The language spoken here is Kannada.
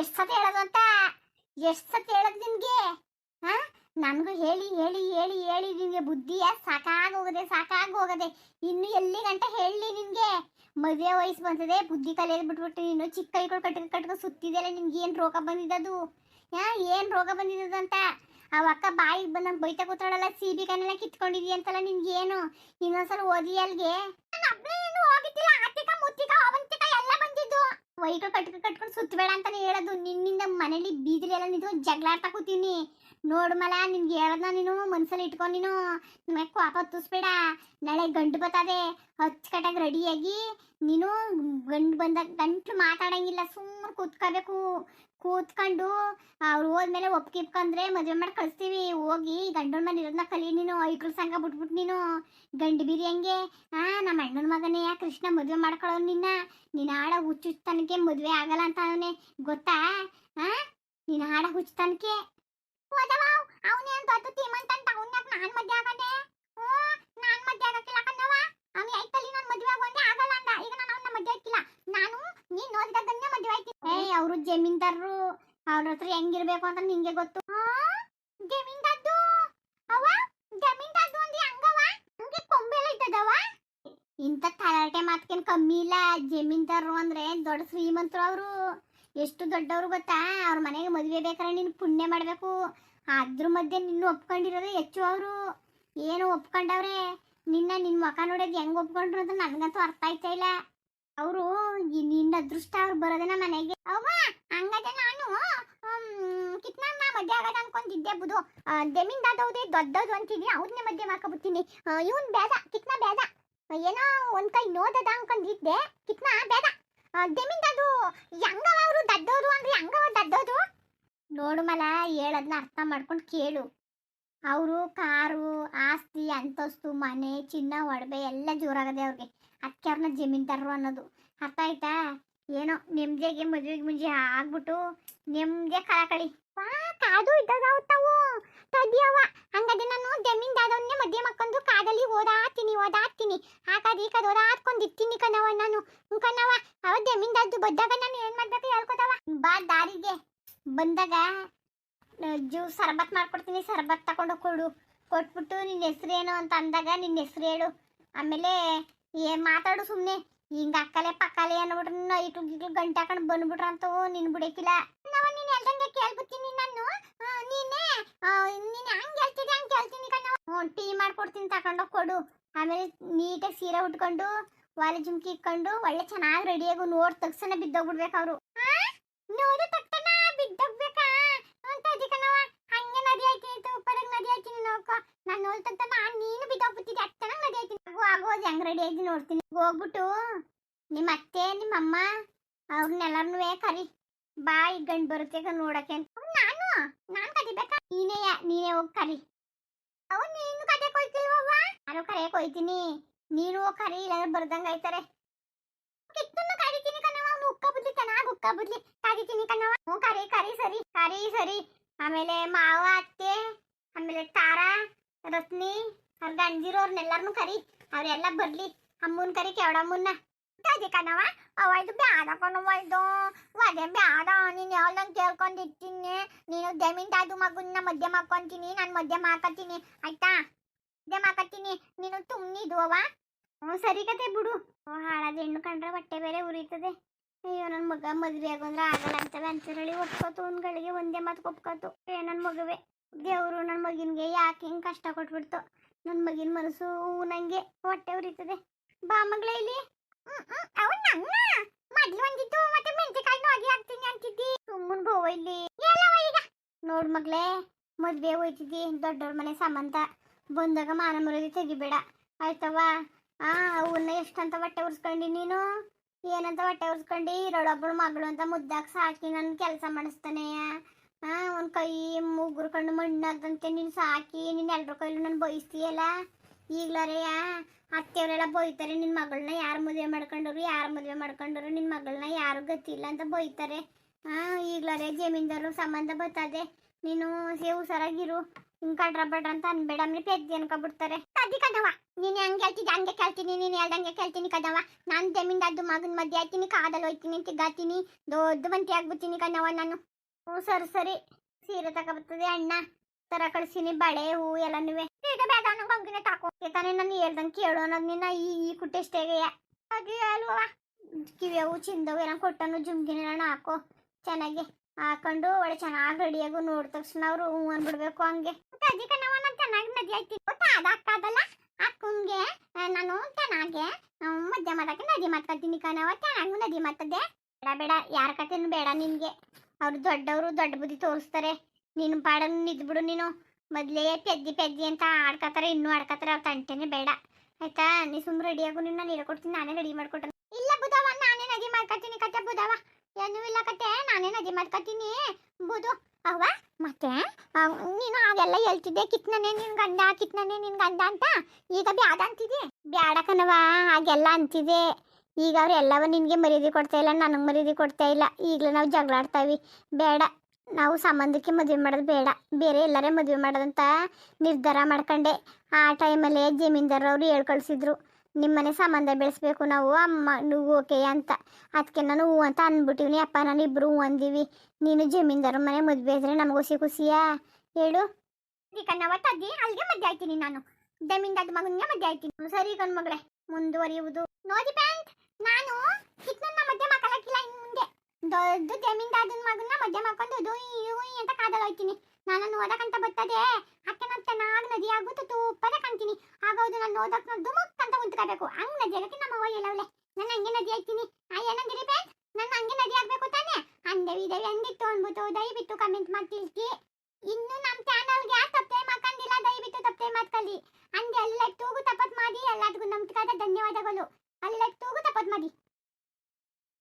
ಎಷ್ಟು ಸತಿ ಹೇಳೋದು ಅಂತ? ಎಷ್ಟು ಸತಿ ಹೇಳೋದು ನಿಮಗೆ? ಹಾ? ನನಗೂ ಹೇಳಿ ಹೇಳಿ ಹೇಳಿ ಹೇಳಿ ನಿಮಗೆ ಬುದ್ಧಿಯ ಸಾಕಾಗೋಗದೆ ಸಾಕಾಗೋಗದೆ ಇನ್ನು ಎಲ್ಲಿ ಗಂಟ ಹೇಳಿ ನಿಮಗೆ? ಮದುವೆ ವಯಸ್ಸು ಬಂತದೆ, ಬುದ್ಧಿ ಕಲಿಯೋದು ಬಿಟ್ಬಿಟ್ಟು ನೀನು ಚಿಕ್ಕ ಕೈಗಳು ಕಟ್ಕ ಕಟ್ಕ ಸುತ್ತಿದೆಯಲ್ಲ, ನಿನ್ಗೆ ಏನು ರೋಗ ಬಂದಿದ್ದದು? ಹಾ, ಏನು ರೋಗ ಅಂತ? ಅವ ಅಕ್ಕ ಬಾಯಿಗೆ ಬಂದಂಗೆ ಬೈತಾ ಕೂತಾಳಲ್ಲ, ಸಿಬಿ ಕನ್ನೆಲ್ಲ ಕಿತ್ಕೊಂಡಿದ್ಯ ಅಂತಲ್ಲ ಏನು ಇನ್ನೊಂದ್ಸಲ ಓದಿ ಅಲ್ಗೆ? ವೈಗಳು ಕಟ್ಕ ಕಟ್ಕೊಂಡು ಸುತ್ತಬೇಡ ಅಂತ ಹೇಳೋದು. ನಿನ್ನಿಂದ ಮನೇಲಿ ಬೀದಿಲಿ ಎಲ್ಲ ನಿಂತ್ಕೊಂಡು ಜಗಳಾಡ್ತಾ ಕೂತೀನಿ. ನೋಡು ಮಲ, ನಿನ್ಗೆ ಹೇಳದ್ನ ನೀನು, ಮನ್ಸಲ್ಲಿ ಇಟ್ಕೊಂಡು ನೀನು. ನಿಮಗೆ ಕೋಪ ತುಸ್ಬೇಡ ನಾಳೆ ಗಂಟು ಬರ್ತದೆ. ಅಚ್ಚುಕಟ್ಟಾಗಿ ರೆಡಿಯಾಗಿ ನೀನು ಗಂಡು ಬಂದಾಗ ಗಂಟು ಮಾತಾಡಂಗಿಲ್ಲ, ಸುಮ್ಮನೆ ಕೂತ್ಕೋಬೇಕು ಕೂತ್ಕೊಂಡು ಅವ್ರು ಹೋದ್ಮೇಲೆ ಒಪ್ಕಿಪ್ಕಂದ್ರೆ ಮದುವೆ ಮಾಡಿ ಕಳಿಸ್ತೀವಿ. ಹೋಗಿ ಗಂಡನ ಮನೆ ಇರೋದನ್ನ ಕಲಿ ನೀನು, ಐಕ್ಳು ಸಂಘ ಬಿಟ್ಬಿಟ್ಟು ನೀನು. ಗಂಡು ಬಿರಿ ಹಂಗೆ, ಆ, ನಮ್ಮ ಅಣ್ಣನ ಮಗನೇ ಯಾ ಕೃಷ್ಣ ಮದುವೆ ಮಾಡ್ಕೊಳ್ಳೋನು ನಿನ್ನ. ನೀನು ಆಡ ಹುಚ್ಚುತನಕ್ಕೆ ಮದುವೆ ಆಗಲ್ಲ ಅಂತ ಅವನೇ. ಗೊತ್ತಾ? ಆ, ನೀನು ಆಡ ಹುಚ್ಚುತನಕ್ಕೆ ಅವನೇ ಅಂತ ತೀಮಂತ ಅವನ್ಯಾಕ ನಾನು ಮದುವೆ ಆಗಂಡೆ ಓ ನಾನು ಮದುವೆ ಆಗಕ್ಕಿಲ್ಲ ಕಣ್ಣವ ಅವ್ನು ಐತಲ್ಲಿ ನಾನು ಮದುವೆ ಆಗೋಂದೆ ಆಗಲ್ಲ ಅಂದ ಈಗ ನಾನು ಅವನ್ನ ಮದುವೆ ಹಾಕಿಲ್ಲ ನಾನು ನೀನ್ ನೋಡಿದಾಗನ್ನೇ ಮದುವೆ ಆಯ್ತು ಏಯ್ ಅವರು ಜಮೀನ್ದಾರರು ಅವ್ರ ಹತ್ರ ಹೆಂಗಿರ್ಬೇಕು ಅಂತ ನಿಂಗೆ ಗೊತ್ತು? ಜಮೀನ್ದಾರ್ದು? ಅವ ಜಮೀನ್ದಾರ್ದು ಅಂದ್ರೆ ಹಂಗವ ಹಂಗೆ ಕೊಂಬೆಲ್ಲ ಇದ್ದದವ ಇಂಥ ತಲಾಟೆ ಮಾತ್ಕೇನು ಕಮ್ಮಿ ಇಲ್ಲ. ಜಮೀನ್ದಾರರು ಅಂದ್ರೆ ದೊಡ್ಡ ಶ್ರೀಮಂತರು ಅವರು. ಎಷ್ಟು ದೊಡ್ಡವರು ಗೊತ್ತಾ? ಅವ್ರ ಮನೆಗೆ ಮದುವೆ ಬೇಕಾದ್ರೆ ನೀನು ಪುಣ್ಯ ಮಾಡಬೇಕು. ಅದ್ರ ಮಧ್ಯೆ ನಿನ್ನ ಒಪ್ಕೊಂಡಿರೋದೇ ಹೆಚ್ಚು ಅವರು. ಏನು ಒಪ್ಕೊಂಡವ್ರೆ? ನಿನ್ನ ನಿನ್ನ ಮುಖ ನೋಡೋದು ಹೆಂಗೆ ಒಪ್ಕೊಂಡ್ರು ಅಂತ ನನಗಂತೂ ಅರ್ಥ ಆಯ್ತಾ ಇಲ್ಲ. ಅವರು ನಿನ್ನ ಅದೃಷ್ಟ ಅವ್ರು ಬರೋದನ್ನ ಮನೆಗೆ. ಅವ್ವ ಹಂಗಾದ್ರೆ ನಾನು ಕಿತ್ನ ಮದ್ಯ ಆಗದ ಅನ್ಕೊಂಡಿದ್ದೆ ಬುದು ದಾದವ್ದೇ ದೊಡ್ಡದು ಅಂತಿದ್ವಿ ಅವ್ರನ್ನೇ ಮದ್ವೆ ಮಾಡ್ಕೊಬಿಡ್ತೀನಿ. ಇವನ್ ಬೇಡ ಕಿತ್ನ ಬೇಡ ಏನೋ ಒಂದ್ ಕೈ ನೋದದ ಅನ್ಕೊಂಡಿದ್ದೆ, ಕಿತ್ನ ಬೇಡ ಜಮೀನ್ ದಾದು ಹೆಂಗವ ಅವರು ದದ್ದೋದು ಅಂದ್ರೆ ಹೆಂಗವ ದದ್ದೋದು ನೋಡು ಮಲ, ಹೇಳದ್ನ ಅರ್ಥ ಮಾಡ್ಕೊಂಡು ಕೇಳು. ಅವರು, ಕಾರು, ಆಸ್ತಿ, ಅಂತಸ್ತು, ಮನೆ, ಚಿನ್ನ, ಒಡವೆ ಎಲ್ಲ ಜೋರಾಗದೆ ಅವ್ರಿಗೆ. ಅದಕ್ಕೆ ಅವ್ರನ್ನ ಜಮೀನ್ದಾರರು ಅನ್ನೋದು. ಅರ್ಥ ಆಯ್ತಾ? ಏನೋ ನೆಮ್ಮದಿಯಾಗಿ ಮದುವೆಗೆ ಮುಂಜೆ ಆಗ್ಬಿಟ್ಟು ನೆಮ್ಮದಿಯ ಕಳಕಳಿ ವಾ ಕಾದು ಇದ್ದಾವು ತದಿಯವ ಹಂಗಾದ್ರೆ ನಾನು ಜಮೀನ್ದಾರವನ್ನೇ ಮದುವೆ ಮಕ್ಕಂದು ಕಾದಲ್ಲಿ ಓದಾತೀನಿ ಓದಾತೀನಿ. ಹಾಕದ್ ಈಕದ್ ಓದಾಡ್ಕೊಂಡು ಇರ್ತೀನಿ ಕಣವ ನಾನು. ಕಣವ ಅವ ಜಮೀನ್ದಾರ್ದು ಬಂದಾಗ ನಾನು ಏನು ಮಾಡ್ಬೇಕು ಹೇಳ್ಕೊತವ ಬಾ ದಾರಿಗೆ. ಬಂದಾಗ ಜೂ ಸರ್ಬತ್ ಮಾಡ್ಕೊಡ್ತೀನಿ, ಸರ್ಬತ್ ತಗೊಂಡು ಕೊಡು. ಕೊಟ್ಬಿಟ್ಟು ನಿನ್ನ ಹೆಸ್ರೇನು ಅಂತ ಅಂದಾಗ ನಿನ್ನ ಹೆಸ್ರು ಹೇಳು. ಆಮೇಲೆ ಏ ಮಾತಾಡು ಸುಮ್ಮನೆ ಹಿಂಗ ಅಕ್ಕಲೆ ಪಕ್ಕಲೆ ಅನ್ಬಿಟ್ರೆ ಇಟ್ಟು ಗಿಗ್ಲು ಗಂಟೆ ಹಾಕೊಂಡು ಬಂದ್ಬಿಟ್ರ ನಿನ್ ಬಿಡಕ್ಕಿಲ್ಲ ನಾವು, ನೀನು ಹೇಳ್ದಂಗೆ ಕೇಳ್ಬಿಡ್ತೀನಿ ನಾನು? ನೀನೇ ನೀನು ಹಂಗೆ ಹೇಳ್ತಿದ್ದೆ ಹಂಗೆ ಕೇಳ್ತೀನಿ ಹ್ಞೂ, ಟೀ ಮಾಡ್ಕೊಡ್ತೀನಿ ತಗೊಂಡೋಗಿ ಕೊಡು. ಆಮೇಲೆ ನೀಟಾಗಿ ಸೀರೆ ಉಟ್ಕೊಂಡು ವಾಲೆ ಜುಮ್ಕಿ ಇಟ್ಕೊಂಡು, ಒಳ್ಳೆ ಚೆನ್ನಾಗಿ ರೆಡಿಯಾಗು ನೋಡ್ ತಕ್ಷಣ ಬಿದ್ದೋಗ್ಬಿಡ್ಬೇಕು ಅವರು. ನೋಡಿ ತಕ್ಷಣ ಬಿದ್ದೋಗ್ಬೇಕಾ ಅಂತ ಅದಕ್ಕನವ ಹಂಗೆ ನದಿ ಆಯ್ತು ಉಪ್ಪದಾಗ ನದಿ ಆಯ್ತೀನಿ ನೋಡ್ಕೊ. ನಾನು ನೋಡ್ತಂತ ನಾನು ಬಿದ್ದೋಗ್ಬಿಟ್ಟಿದ್ದೆ. ಅಷ್ಟು ಚೆನ್ನಾಗಿ ರೆಡಿ ಆಯ್ತೀನಿ. ಆಗು ಆಗೋದು ಹೆಂಗ್ ರೆಡಿ ಆಗಿ ನೋಡ್ತೀನಿ. ಹೋಗ್ಬಿಟ್ಟು ನಿಮ್ಮ ಅತ್ತೆ, ನಿಮ್ಮ ಅಮ್ಮ ಅವ್ರನ್ನೆಲ್ಲರನ್ನೂ ಕರಿ. ಬಾ ಈಗ ಗಂಡು ಬರುತ್ತೆ ನೋಡಕ್ಕೆ ಅಂತ. ನಾನು ನಾನು ಕದಿಬೇಕಾ ನೀನೇ ನೀನೇ ಹೋಗಿ ಕರಿ. ಅವ್ ನೀನು ಕದೆ ಕೊಯ್ತಿಲ್ವವ್ವ ನಾನು ಕರೆಯಕ್ ಹೋಯ್ತೀನಿ. ನೀನು ಹೋಗಿ ಕರಿ, ಇಲ್ಲಾಂದ್ರೆ ಬರ್ದಂಗ ಆಯ್ತಾರೆ. ಕಿತ್ತನ್ನು ಕರಿತೀನಿ ಕಣವ ಉಕ್ಕ ಬುದ್ಲಿ ಕಣ ಉಕ್ಕ ಬುದ್ಲಿ ಕರಿತೀನಿ ಕಣವ ಕರಿ ಕರಿ, ಸರಿ ಕರಿ, ಸರಿ. ಆಮೇಲೆ ಮಾವ, ಅತ್ತೆ ಆಮೇಲೆ ತಾರಾ, ರತ್ನಿ, ಅವ್ರ ಗಂಜಿರೋರ್ನೆಲ್ಲರನ್ನು ಕರಿ. ಅವರೆಲ್ಲ ಬರ್ಲಿ. ಅಮ್ಮನ್ ಕರಿ, ಕೆವಡಮ್ಮನ್ನ. ಕಣವ ಅವಯ್ದು ಬ್ಯಾಡ ಇದು. ಅದೇ ಬ್ಯಾಡ. ನೀನು ಯಾವ್ದಂಗೆ ಕೇಳ್ಕೊಂಡಿರ್ತೀನಿ ನೀನು ಜಮೀನ್ ತಾದು ಮಗುನ್ನ ಮದ್ಯ ಮಾಡ್ಕೊಂತೀನಿ, ನಾನು ಮದ್ಯ ಮಾಡ್ಕೊತೀನಿ. ಆಯ್ತಾ? ಮದ್ಯ ಮಾಡ್ಕೊತೀನಿ. ನೀನು ತುಮ್ನಿದ್ವವ ಹ್ಞೂ, ಸರಿ ಕತೆ ಬಿಡು. ಹಾಳಾದ ಹೆಣ್ಣು ಕಂಡ್ರೆ ಬಟ್ಟೆ ಬೇರೆ ಉರಿತದೆ. ಅಯ್ಯೋ ನನ್ನ ಮಗ ಮದ್ವೆ ಆಗೋಂದ್ರೆ ಆಗಲ್ಲ ಅಂತವೆ ಅಂತೇಳಿ ಒಪ್ಕೋತು ಒಂದೇ ಮಾತು ಒಪ್ಕೋತು ಏ ನನ್ನ ಮಗುವೆ. ದೇವರು ನನ್ನ ಮಗಿನಿಗೆ ಯಾಕೆ ಹಿಂಗೆ ಕಷ್ಟ ಕೊಟ್ಬಿಡ್ತು? ನನ್ನ ಮಗಿನ ಮನಸ್ಸು ನಂಗೆ ಹೊಟ್ಟೆ ಉರಿತದೆ. ಬಾ ಮಗಳೇ ಇಲ್ಲಿ. ಮತ್ತೆ ಹಾಕ್ತೀನಿ ಅಂತಿದ್ದಿ. ಇಲ್ಲಿ. ನೋಡ್ ಮಗಳೇ, ಮದ್ವೆ ಹೋಯ್ತಿದ್ದಿ, ದೊಡ್ಡವ್ರ ಮನೆ ಸಾಮಂತ. ಬಂದಾಗ ಮಾನ ಮರದಿ ತೆಗಿಬೇಡ. ಆಯ್ತವ ಆ ಅವನ್ನ ಎಷ್ಟಂತ ಹೊಟ್ಟೆ ಉರ್ಸ್ಕೊಂಡಿ ನೀನು? ಏನಂತ ಹೊಟ್ಟೆ ಉರ್ಸ್ಕೊಂಡಿ? ಇರೋಳೊಬ್ಬಳು ಮಗಳು ಅಂತ ಮುದ್ದಾಕ್ ಸಾಕಿ ನನ್ನ ಕೆಲಸ ಮಾಡಿಸ್ತಾನೆ. ಆ ಒಂದ್ ಕೈ ಮುಗುರ್ಕೊಂಡು ಮಣ್ಣಾಗ್ದಂತೆ, ನೀನು ಸಾಕಿ, ನೀನು ಎಲ್ರ ಕೈಲೂ ನಾನು ಬಯಸ್ತೀಯಲ್ಲ ಈಗ್ಲಾರೆಯ ಅತ್ತೆಯವರೆಲ್ಲ ಬೈತಾರೆ ನಿನ್ನ ಮಗಳನ್ನ ಯಾರು ಮದುವೆ ಮಾಡ್ಕೊಂಡವ್ರು, ಯಾರು ಮದುವೆ ಮಾಡ್ಕೊಂಡವ್ರು ನಿನ್ನ ಮಗಳನ್ನ ಯಾರು ಗೊತ್ತಿಲ್ಲ ಅಂತ ಬೈತಾರೆ. ಆ ಈಗ್ಲಾರೆ ಜಮೀನ್ದಾರು ಸಂಬಂಧ ಬರ್ತದೆ ನೀನು ಸೇ ಹುಷಾರಾಗಿರು ಹಿಂಗ್ ಕಡ್ರ ಬಡ್ರ ಅಂತ ಅನ್ಬೇಡ, ಆಮೇಲೆ ಪೆದ್ದಿ ಅನ್ಕೊಬಿಡ್ತಾರೆ ಅದಿ ಕದವ ನೀನ್ ಹಂಗೆ ಹೇಳ್ತಿದ್ದೆ ಹಂಗೆ ಕೇಳ್ತೀನಿ, ನೀನ್ ಹೇಳ್ದಂಗೆ ಕೇಳ್ತೀನಿ ಕದವ ನಾನ್ ಜಮೀನ್ದಾರ್ದು ಮಗನ್ ಮದ್ವೆ ಆಯ್ತೀನಿ ಕಾದಲ್ಲಿ ಹೋಯ್ತೀನಿ ತಿಗಾತೀನಿ ದೊಡ್ಡ ಬಂತಿ ಆಗ್ಬಿಡ್ತೀನಿ ಕಣವ ನಾನು. ಹ್ಞೂ, ಸರಿ ಸರಿ. ಸೀರೆ ತಗೊಬರ್ತದೆ, ಅಣ್ಣ. ತರ ಕಳಿಸಿನಿ, ಬಳೆ, ಹೂ ಎಲ್ಲನೂ ಈಗ ಬೇಡ ನಂಗೆ ಹಂಗಿನ ತಾನೇ ನಾನು ಹೇಳ್ದಂಗೆ ಕೇಳು ಅನ್ನೋದು ನಿನ್ನ ಈ ಈ ಕುಟ್ಟೆಷ್ಟೇಗೆಯ. ಅದು ಅಲ್ವಾ? ಕಿವಿಯವು ಚಿಂದವು ಎಲ್ಲ ಕೊಟ್ಟನು ಜುಮ್ಗಿನ ಹಾಕೋ. ಚೆನ್ನಾಗಿ ಹಾಕೊಂಡು ಒಳ್ಳೆ ಚೆನ್ನಾಗಿ ರೆಡಿಯಾಗು ನೋಡಿದ ತಕ್ಷಣ ಅವ್ರು ಹೂ ಅನ್ಬಿಡ್ಬೇಕು ಹಂಗೆ. ಅದಕ್ಕೆ ನಾವು ನಾನು ಚೆನ್ನಾಗಿ ಮದುವೆ ಆಯ್ತಿ. ಅದಾಗ್ತದಲ್ಲ ಅಕ್ಕಂಗೆ ನಾನು ಚೆನ್ನಾಗೆ ಮಧ್ಯ ಮಾಡಕ್ಕೆ ನದಿ ಮಾತಾಡ್ತೀನಿ ಕಣವ ಚೆನ್ನಾಗಿ ನದಿ ಮಾಡ್ತದೆ. ಬೇಡ ಬೇಡ, ಯಾರ ಕತೆನು ಬೇಡ ನಿನ್ಗೆ. ಅವ್ರು ದೊಡ್ಡವರು ದೊಡ್ಡ ಬುದ್ಧಿ ತೋರಿಸ್ತಾರೆ. ನೀನು ಪಾಡನ್ನು ನಿದ್ಬಿಡು ನೀನು. ಮೊದಲೇ ಪೆದ್ದಿ ಪೆದ್ದಿ ಅಂತ ಆಡ್ಕೋತಾರೆ ಇನ್ನೂ ಆಡ್ಕೋತಾರೆ ಅವ್ರ ತಂಟೆನೇ ಬೇಡ. ಆಯ್ತಾ? ನೀ ಸುಮ್ಮನೆ ರೆಡಿಯಾಗು ನಿನ್ನ ನೀರು ಕೊಡ್ತೀನಿ ನಾನೇ ರೆಡಿ ಮಾಡ್ಕೊಟ್ರೆ ಇಲ್ಲ ಬುಧವ ನಾನೇ ನದಿ ಮಾಡ್ಕೊತೀನಿ ಕತೆ ಬುಧವ ಏನೂ ಇಲ್ಲ ಕತೆ, ನಾನೇ ನದಿ ಮಾಡ್ಕೊತೀನಿ ಬುದು ಅವ ಮತ್ತೆ? ನೀನು ಹಾಗೆಲ್ಲ ಹೇಳ್ತಿದ್ದೆ ಕಿತ್ನೇ ನಿನ್ ಗಂಡ ಕಿತ್ನೇ ನಿನ್ ಗಂಡ ಅಂತ. ಈಗ ಬ್ಯಾಡ ಅಂತಿದೆ ಬ್ಯಾಡ ಕಣವ ಹಾಗೆಲ್ಲ ಅಂತಿದೆ ಈಗ ಅವ್ರು ಎಲ್ಲವೂ ನಿನಗೆ ಮರ್ಯಾದೆ ಕೊಡ್ತಾ ಇಲ್ಲ, ನನಗೆ ಮರ್ಯಾದೆ ಕೊಡ್ತಾ ಇಲ್ಲ, ಈಗಲೇ ನಾವು ಜಗಳ ಆಡ್ತಾವಿ ಬೇಡ, ನಾವು ಸಂಬಂಧಕ್ಕೆ ಮದುವೆ ಮಾಡೋದು ಬೇಡ, ಬೇರೆ ಎಲ್ಲರೇ ಮದುವೆ ಮಾಡೋದಂತ ನಿರ್ಧಾರ ಮಾಡ್ಕೊಂಡೆ. ಆ ಟೈಮಲ್ಲೇ ಜಮೀನ್ದಾರ್ ಅವರು ನಿಮ್ಮ ನಿಮ್ಮನೆ ಸಂಬಂಧ ಬೆಳೆಸ್ಬೇಕು ನಾವು ಅಮ್ಮ ನೀವು ಓಕೆ ಅಂತ. ಅದಕ್ಕೆ ನಾನು ಹೂ ಅಂತ ಅಂದ್ಬಿಟ್ಟಿವ್ನಿ ಅಪ್ಪ ನಾನು ಇಬ್ಬರು ಹೂ ಅಂದೀವಿ. ನೀನು ಜಮೀನ್ದಾರ ಮನೆ ಮದುವೆ ಇದ್ರೆ ನಮ್ಗೆ ಖುಷಿ ಖುಷಿಯಾ ಹೇಳು. ಕಣ್ಣವ ತದ್ದಿ ಅಲ್ಲಿಗೆ ಮದ್ದೆ ಆಯ್ತೀನಿ ನಾನು. ಜಮೀನ್ದಾದ ಮಗನಿಗೆ ಮದ್ದೆ ಆಯ್ತೀನಿ. ಸರಿ ಕಣ್ಮಗಳೇ ಮುಂದುವರಿಯುವುದು. ನೋಡಿ ನಾನು ಚಿಕ್ಕನನ್ನ ಮದ್ಯ ಮಾಕಲಕ್ಕಿಲ್ಲ ಇನ್ನು ಮುಂದೆ ದೊಡ್ಡ ಜಮೀನ್ದಾರನ ಮಗನ್ನ ಮದ್ಯ ಮಾಕೊಂಡು ದುಯ್ ಯುಯ್ ಅಂತ ಕಾದಲ್ ಹೋಯ್ತೀನಿ. ನಾನು ಓದಕ್ಕಂತ ಬರ್ತದೆ. ಅಕ್ಕನ ಚೆನ್ನಾಗಿ ನದಿ ಆಗುತ್ತೆ ತುಪ್ಪದ ಕಾಣ್ತೀನಿ. ಆಗೌದು ನಾನು ಓದಕ್ ನಾನು ದುಮಕ್ ಅಂತ ಕುಂತ್ಕೋಬೇಕು. ಹಂಗ್ ನದಿ ಆಗಕ್ಕೆ ನಮ್ಮ ಅವ್ವ ಎಲ್ಲವಳೆ ನಾನು ಹಂಗೆ ನದಿ ಆಗ್ತೀನಿ ಏನಂದಿರಿ ಬೇ ನಾನು ಹಂಗೆ ನದಿ ಆಗ್ಬೇಕು ತಾನೆ. ಅಂದೇವಿ ದೇವಿ, ಅಂದಿತ್ತು ಅನ್ಬಿಟ್ಟು ದಯವಿಟ್ಟು ಕಮೆಂಟ್ ಮಾಡಿ ತಿಳಿಸಿ ಇನ್ನು ನಮ್ಮ ಚಾನಲ್ಗೆ ಯಾರು ತಪ್ಪೆ ಮಾಡ್ಕೊಂಡಿಲ್ಲ ದಯವಿಟ್ಟು ತಪ್ಪೆ ಮಾಡ್ಕೊಳ್ಳಿ ಅಂದೆ ಎಲ್ಲ ತೂಗು ತಪ್ಪತ್ ಮಾಡಿ ಎಲ್ಲದಕ್ಕೂ ನಮ್ಗೆ ಧನ್ಯವಾದಗಳು. ಅಲ್ಲಿ ಲೈಟ್ ತೂಗುತ್ತ ಪದ್ಮದಿ.